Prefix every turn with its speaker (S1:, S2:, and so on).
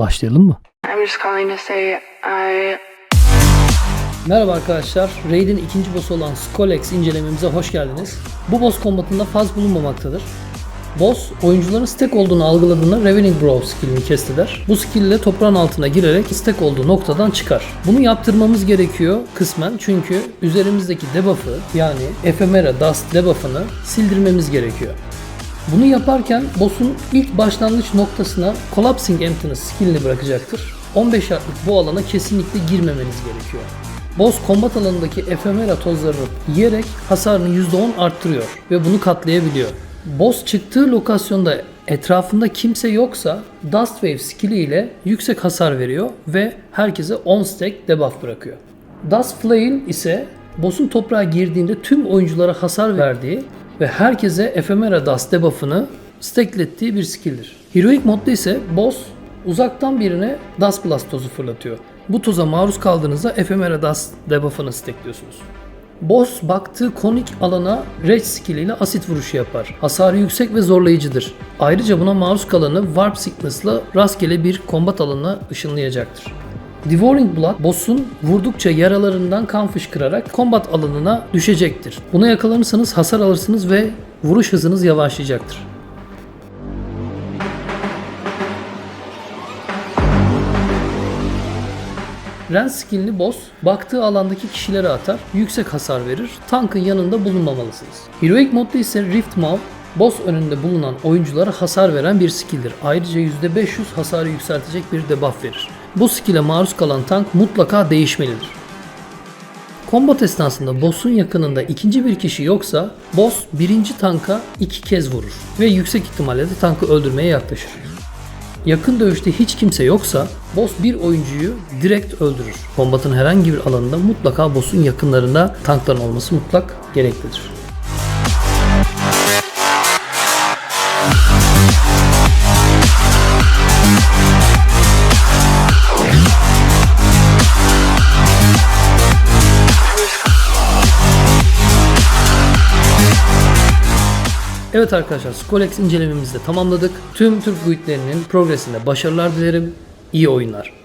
S1: Başlayalım mı? Merhaba arkadaşlar. Raid'in ikinci boss'u olan Skolex incelememize hoş geldiniz. Bu boss kombatında faz bulunmamaktadır. Boss, oyuncuların stack olduğunu algıladığında Ravening Brow skillini kestiler. Bu skill ile toprağın altına girerek stack olduğu noktadan çıkar. Bunu yaptırmamız gerekiyor kısmen çünkü üzerimizdeki debuff'ı yani Ephemera Dust debuff'ını sildirmemiz gerekiyor. Bunu yaparken boss'un ilk başlangıç noktasına Collapsing Emptiness skillini bırakacaktır. 15 yardlık bu alana kesinlikle girmemeniz gerekiyor. Boss combat alanındaki efemera tozlarını yiyerek hasarını %10 arttırıyor ve bunu katlayabiliyor. Boss çıktığı lokasyonda etrafında kimse yoksa Dust Wave skilli ile yüksek hasar veriyor ve herkese 10 stack debuff bırakıyor. Dust Flail ise boss'un toprağa girdiğinde tüm oyunculara hasar verdiği ve herkese efemera dust debuff'ını stacklettiği bir skill'dir. Heroic modda ise boss uzaktan birine dust blast tozu fırlatıyor. Bu toza maruz kaldığınızda efemera dust debuff'ını stackliyorsunuz. Boss baktığı konik alana Rage skill ile asit vuruşu yapar. Hasarı yüksek ve zorlayıcıdır. Ayrıca buna maruz kalanı Warp Sickness'la rastgele bir kombat alanına ışınlayacaktır. Devouring Blood boss'un vurdukça yaralarından kan fışkırarak kombat alanına düşecektir. Buna yakalanırsanız hasar alırsınız ve vuruş hızınız yavaşlayacaktır. Rens skillini boss baktığı alandaki kişilere atar, yüksek hasar verir, tankın yanında bulunmamalısınız. Heroic modda ise Rift Maw, boss önünde bulunan oyunculara hasar veren bir skilldir. Ayrıca %500 hasarı yükseltecek bir debuff verir. Bu skill'e maruz kalan tank mutlaka değişmelidir. Kombat esnasında boss'un yakınında ikinci bir kişi yoksa boss birinci tanka iki kez vurur ve yüksek ihtimalle de tankı öldürmeye yaklaşır. Yakın dövüşte hiç kimse yoksa boss bir oyuncuyu direkt öldürür. Kombatın herhangi bir alanında mutlaka boss'un yakınlarında tankların olması mutlak gereklidir. Evet arkadaşlar Skolex incelememizi de tamamladık. Tüm Türk guildlerinin progresinde başarılar dilerim. İyi oyunlar.